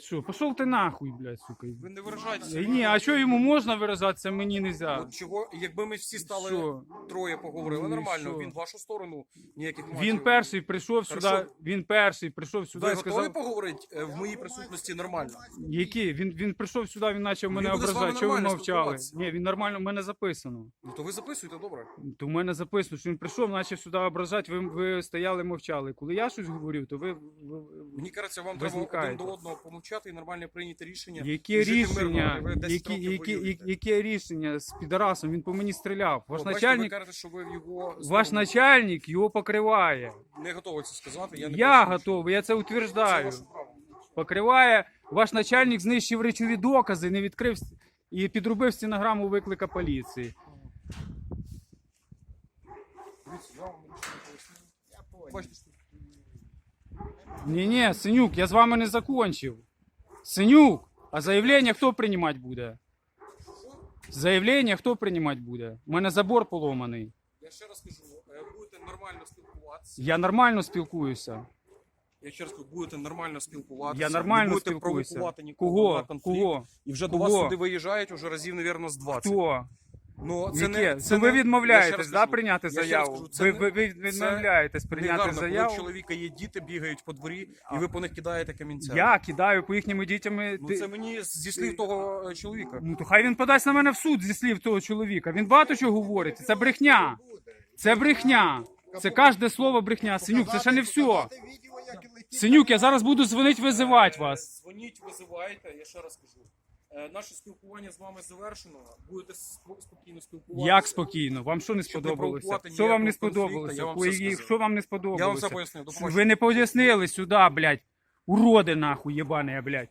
Що, пішов ти нахуй, блядь, сука. Ви не виражайтеся. Е, Ні, а що йому можна виражатися, мені нельзя. От чого, якби ми всі стали Що? троє поговорили Ну і нормально, що? він в вашу сторону ніяких Він перший прийшов Хорошо. сюди, він перший прийшов сюди Ви і готові сказав, поговорити е, в моїй присутності нормально? які? Він, він прийшов сюди, він почав мене буде з вами ображати. Чого ви нормально мовчали? спілкуватися. Ні, він нормально, в мене записано. Ну то ви записуйте добре. То в мене записано, що він прийшов, почав сюди ображати, ви, ви стояли, мовчали. Коли я щось говорю, то ви, ви- ви- Мені кажеться, вам Ви треба один зникаєте. до одного помовчати і нормально прийняти рішення. Які жити рішення, мирно, і ви 10 які, років які, яке рішення з підарасом? Він по мені стріляв. Ваш бачите, начальник, ви кажете, що ви його ваш начальник його покриває. не готові це сказати. Я, не Я бачу. готовий, я це Це утверждаю. право. Покриває. Ваш начальник знищив речові докази, не відкрив і підробив стенограму виклика поліції. Бачите, Ні, ні, Синюк, я з вами не закончив. Синюк, а заявлення хто приймати буде? Заявлення хто приймати буде? У мене забор поломаний. я ще раз кажу, е, будете нормально спілкуватися. Я нормально спілкуюся. Я ще раз кажу, будете нормально спілкуватися. Я нормально не будете спілкуюся. провокувати нікого Кого? на конфлікт. Кого? І вже до Кого? вас сюди виїжджають уже разів, мабуть, з 20. Хто? Ну, це Яке? не, Це ви не- я ще відмовляєтесь, раз да, кажу, прийняти я ще раз заяву? кажу, це Ви, не- ви, ви відмовляєтесь прийняти негарно, заяву? Коли у чоловіка є діти, бігають по дворі, А. і ви по них кидаєте камінця. Я кидаю по їхніми дітями. Ну ти- це мені зі слів того е, чоловіка. Ну то хай він подасть на мене в суд зі слів того чоловіка. Він багато чого говорить. Це брехня. Це брехня. Це кожне слово брехня. Синюк, це ще не все. Синюк, я зараз буду дзвонити, визивати вас. Дзвоніть, визивайте, я ще раз кажу. Е, Наше спілкування з вами завершено. Будете спо- спокійно спілкуватися. Як спокійно? Вам що не сподобалося? Що вам не сподобалося? Що вам не Я вам сподобалося? все пояснив. До Ви не пояснили сюди, блядь. Уроди нахуй, єбане, блядь.